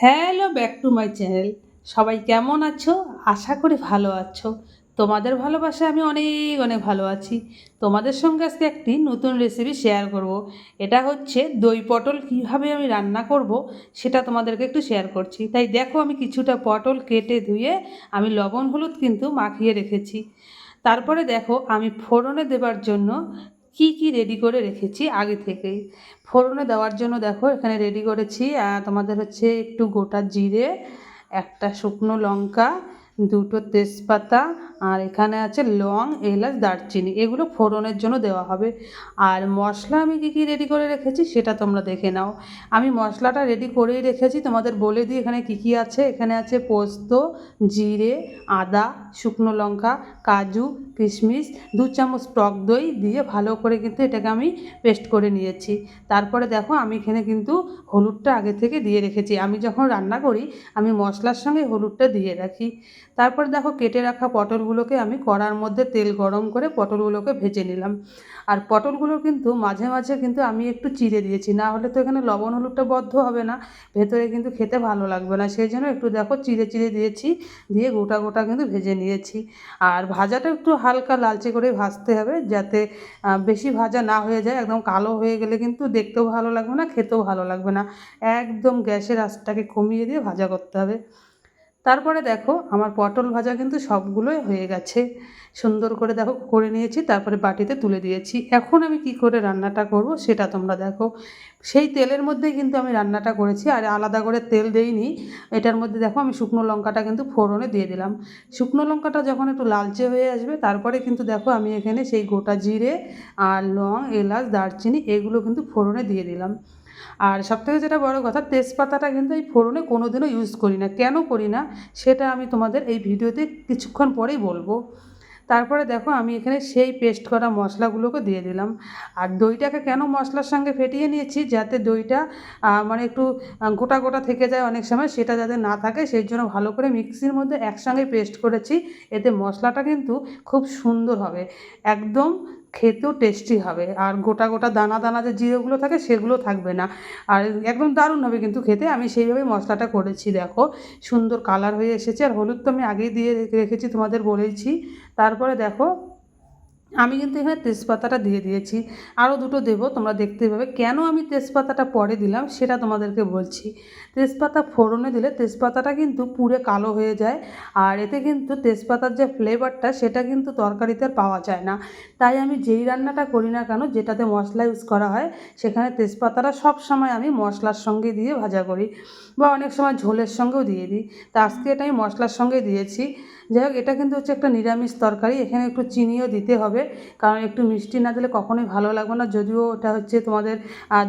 Hello back to my channel সবাই কেমন আছো? আশা করি ভালো আছো। তোমাদের ভালোবাসা আমি অনেক অনেক ভালো আছি। তোমাদের সঙ্গে আজকে একটি নতুন রেসিপি শেয়ার করব। এটা হচ্ছে দই পটল কীভাবে আমি রান্না করব সেটা তোমাদেরকে একটু শেয়ার করছি। তাই দেখো, আমি কিছুটা পটল কেটে ধুয়ে আমি লবণ, হলুদ কিন্তু মাখিয়ে রেখেছি। তারপরে দেখো, আমি ফোড়নে দেবার জন্য কি কি রেডি করে রেখেছি আগে থেকেই। ফোড়নে দেওয়ার জন্য দেখো, এখানে রেডি করেছি তোমাদের হচ্ছে একটু গোটা জিরে, একটা শুকনো লঙ্কা দুটো তেজপাতা আর এখানে আছে লং, এলাচ, দারচিনি। এগুলো ফোড়নের জন্য দেওয়া হবে। আর মশলা আমি কী কী রেডি করে রেখেছি সেটা তোমরা দেখে নাও। আমি মশলাটা রেডি করেই রেখেছি। তোমাদের বলে দিই এখানে কী কী আছে। এখানে আছে পোস্ত, জিরে, আদা, শুকনো লঙ্কা, কাজু, কিশমিশ, দু চামচ টক দই দিয়ে ভালো করে কিন্তু এটাকে আমি পেস্ট করে নিয়েছি। তারপরে দেখো আমি এখানে কিন্তু হলুদটা আগে থেকে দিয়ে রেখেছি। আমি যখন রান্না করি, আমি মশলার সঙ্গে হলুদটা দিয়ে রাখি। তারপর দেখো কেটে রাখা পটলগুলোকে আমি কড়ার মধ্যে তেল গরম করে পটলগুলোকে ভেজে নিলাম। আর পটলগুলো কিন্তু মাঝে মাঝে কিন্তু আমি একটু চিড়ে দিয়েছি, না হলে তো এখানে লবণ হলুদটা বদ্ধ হবে না। ভেতরে কিন্তু খেতে ভালো লাগবে না, সেই জন্য একটু দেখো চিড়ে চিড়ে দিয়েছি, দিয়ে গোটা গোটা কিন্তু ভেজে নিয়েছি। আর ভাজাটা একটু হালকা লালচে করে ভাজতে হবে, যাতে বেশি ভাজা না হয়ে যায়, একদম কালো হয়ে গেলে কিন্তু দেখতেও ভালো লাগবে না, খেতেও ভালো লাগবে না। একদম গ্যাসের আঁচটাকে কমিয়ে দিয়ে ভাজা করতে হবে। তারপরে দেখো আমার পটল ভাজা কিন্তু সবগুলোই হয়ে গেছে। সুন্দর করে দেখো করে নিয়েছি, তারপরে বাটিতে তুলে দিয়েছি। এখন আমি কি করে রান্নাটা করব সেটা তোমরা দেখো। সেই তেলের মধ্যেই কিন্তু আমি রান্নাটা করেছি, আর আলাদা করে তেল দেইনি। এটার মধ্যে দেখো আমি শুকনো লঙ্কাটা কিন্তু ফোড়নে দিয়ে দিলাম। শুকনো লঙ্কাটা যখন একটু লালচে হয়ে আসবে, তারপরে কিন্তু দেখো আমি এখানে সেই গোটা জিরে আর লং, এলাচ, দারচিনি এগুলো কিন্তু ফোড়নে দিয়ে দিলাম। আর সবথেকে যেটা বড় কথা, তেজপাতাটা কিন্তু এই ফোড়নে কোনো দিনও ইউজ করি না। কেন করি না? সেটা আমি তোমাদের এই ভিডিওতে কিছুক্ষণ পরেই বলব। তারপরে দেখো, আমি এখানে সেই পেস্ট করা মশলাগুলোকে দিয়ে দিলাম। আর দইটাকে কেন মশলার সঙ্গে ফেটিয়ে নিয়েছি? যাতে দইটা মানে একটু গোটা গোটা থেকে যায় অনেক সময়, সেটা যাতে না থাকে, সেই জন্য ভালো করে মিক্সির মধ্যে একসঙ্গে পেস্ট করেছি। এতে মশলাটা কিন্তু খুব সুন্দর হবে। একদম খেতেও টেস্টি হবে। আর গোটা গোটা দানা দানা যে জিরেগুলো থাকে সেগুলো থাকবে না। আর একদম দারুণ হবে কিন্তু খেতে। আমি সেইভাবে মশলাটা করেছি, দেখো। সুন্দর কালার হয়ে এসেছে। আর হলুদ তো আমি আগেই দিয়ে রেখেছি, তোমাদের বলেছি তারপরে দেখো আমি কিন্তু এখানে তেজপাতাটা দিয়ে দিয়েছি। আরও দুটো দেবো, তোমরা দেখতে পাবে। কেন আমি তেজপাতাটা পরে দিলাম সেটা তোমাদেরকে বলছি। তেজপাতা ফোড়নে দিলে তেজপাতাটা কিন্তু পুরে কালো হয়ে যায়, আর এতে কিন্তু তেজপাতার যে ফ্লেভারটা সেটা কিন্তু তরকারিতে পাওয়া যায় না। তাই আমি যেই রান্নাটা করি না কেন, যেটাতে মশলা ইউজ করা হয়, সেখানে তেজপাতাটা সব সময় আমি মশলার সঙ্গে দিয়ে ভাজা করি, বা অনেক সময় ঝোলের সঙ্গেও দিয়ে দিই। তা আজকে এটা আমি মশলার সঙ্গে দিয়েছি। যাই হোক, এটা কিন্তু হচ্ছে একটা নিরামিষ তরকারি, এখানে একটু চিনিও দিতে হবে, কারণ একটু মিষ্টি না দিলে কখনোই ভালো লাগবে না, যদিও ওটা হচ্ছে তোমাদের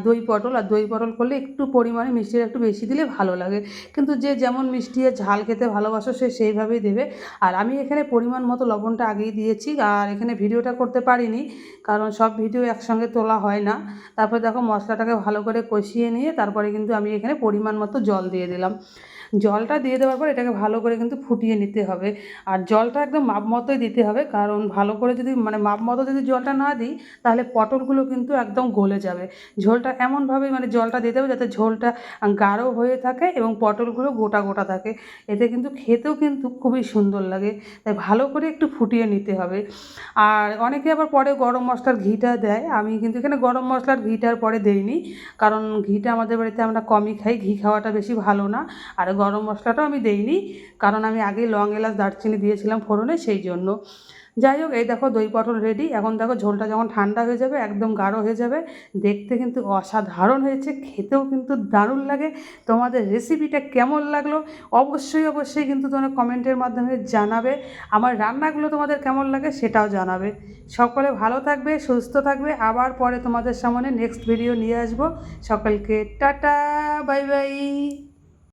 দই পটল, আর দই পটল করলে একটু পরিমাণে মিষ্টিটা একটু বেশি দিলে ভালো লাগে, কিন্তু যে যেমন মিষ্টি ঝাল খেতে ভালোবাসো সে সেইভাবেই দেবে, আর আমি এখানে পরিমাণ মতো লবণটা আগেই দিয়েছি, আর এখানে ভিডিওটা করতে পারিনি, কারণ সব ভিডিও একসঙ্গে তোলা হয় না, তারপরে দেখো মশলাটাকে ভালো করে কষিয়ে নিয়ে তারপরে কিন্তু আমি এখানে পরিমাণ মতো জল দিয়ে দিলাম জলটা দিয়ে দেওয়ার পর এটাকে ভালো করে কিন্তু ফুটিয়ে নিতে হবে। আর জলটা একদম মাপ মতোই দিতে হবে, কারণ ভালো করে যদি মানে মাপ মতো যদি জলটা না দিই, তাহলে পটলগুলো কিন্তু একদম গলে যাবে। ঝোলটা এমনভাবে মানে জলটা দিতে হবে যাতে ঝোলটা গাঢ় হয়ে থাকে এবং পটলগুলো গোটা গোটা থাকে। এতে কিন্তু খেতেও কিন্তু খুবই সুন্দর লাগে, তাই ভালো করে একটু ফুটিয়ে নিতে হবে। আর অনেকে আবার পরে গরম মশলার ঘিটা দেয়, আমি কিন্তু এখানে গরম মশলার ঘিটার পরে দেইনি, কারণ ঘিটা আমাদের বাড়িতে আমরা কমই খাই, ঘি খাওয়াটা বেশি ভালো না। আর গরম মশলাটাও আমি দেইনি, কারণ আমি আগে লং এলাচ দারচিনি দিয়েছিলাম ফোড়নে সেই জন্য। যাই হোক, এই দেখো দই পটল রেডি এখন দেখো ঝোলটা যখন ঠান্ডা হয়ে যাবে, একদম গাঢ় হয়ে যাবে, দেখতে কিন্তু অসাধারণ হয়েছে, খেতেও কিন্তু দারুণ লাগে। তোমাদের রেসিপিটা কেমন লাগল? অবশ্যই অবশ্যই কিন্তু তোমরা কমেন্টের মাধ্যমে জানাবে। আমার রান্নাগুলো তোমাদের কেমন লাগে সেটাও জানাবে। সকলে ভালো থাকবে, সুস্থ থাকবে, আবার পরে তোমাদের সামনে নেক্সট ভিডিও নিয়ে আসব। সকলকে টাটা বাই বাই